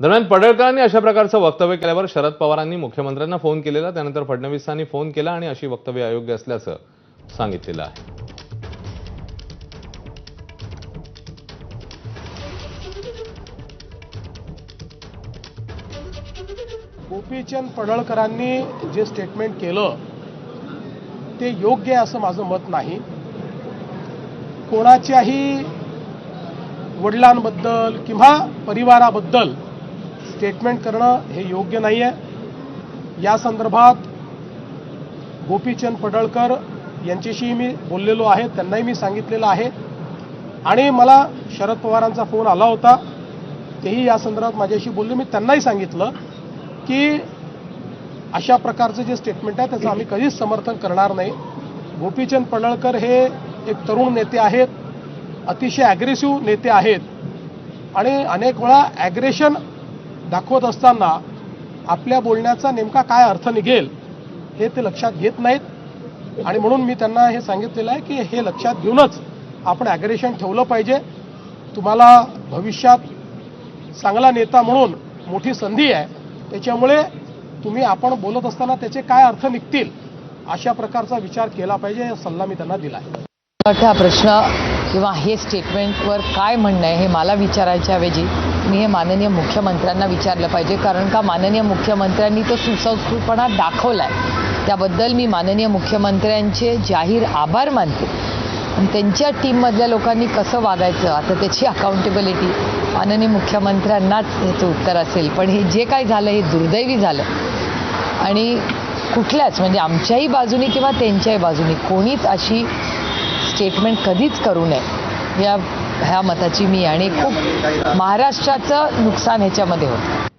दरम्यान पडळकरांनी अशा प्रकारचं वक्तव्य केल्यावर शरद पवारांनी मुख्यमंत्र्यांना फोन केलेला त्यानंतर फडणवीसांनी फोन केला आणि अशी वक्तव्य अयोग्य असल्याचं सांगितलेलं आहे. गोपीचंद पडळकरांनी जे स्टेटमेंट केलं ते योग्य आहे असं माझं मत नाही. कोणाच्याही वडिलांबद्दल किंवा परिवाराबद्दल स्टेटमेंट करणं हे योग्य नाही आहे या संदर्भात गोपीचंद पडळकर यांच्याशी मी बोललेलो आहे त्यांनाही मी सांगितलेलं आहे. आणि मला शरद पवारांचा फोन आला होता तेही या संदर्भात माझ्याशी बोलले. मी त्यांनाही सांगितलं की अशा प्रकारचं जे स्टेटमेंट आहे त्याचं आम्ही कधीच समर्थन करणार नाही. गोपीचंद पडळकर हे एक तरुण नेते आहेत अतिशय ॲग्रेसिव्ह नेते आहेत. आणि अनेक वेळा ॲग्रेशन दाखवत असताना आपल्या बोलण्याचा नेमका काय अर्थ निघेल हे ते लक्षात घेत नाहीत. आणि म्हणून मी त्यांना हे सांगितलेलं आहे की हे लक्षात घेऊनच आपण ॲग्रेशन ठेवलं पाहिजे. तुम्हाला भविष्यात चांगला नेता म्हणून मोठी संधी आहे. त्याच्यामुळे तुम्ही आपण बोलत असताना त्याचे काय अर्थ निघतील अशा प्रकारचा विचार केला पाहिजे हा सल्ला मी त्यांना दिला आहे. प्रश्न किंवा हे स्टेटमेंटवर काय म्हणणं आहे हे मला विचारायच्या ऐवजी मी हे माननीय मुख्यमंत्र्यांना विचारलं पाहिजे कारण का माननीय मुख्यमंत्र्यांनी तो सुसंस्कृतपणा दाखवला आहे त्याबद्दल मी माननीय मुख्यमंत्र्यांचे जाहीर आभार मानते. आणि त्यांच्या टीममधल्या लोकांनी कसं वागायचं आता त्याची अकाउंटेबिलिटी माननीय मुख्यमंत्र्यांनाच ह्याचं उत्तर असेल. पण हे जे काय झालं हे दुर्दैवी झालं. आणि कुठल्याच म्हणजे आमच्याही बाजूनी किंवा त्यांच्याही बाजूनी कोणीच अशी स्टेटमेंट कधीच करू नये. या ह्या मताची मी आणि खूप महाराष्ट्राचं नुकसान ह्याच्यामध्ये होतं.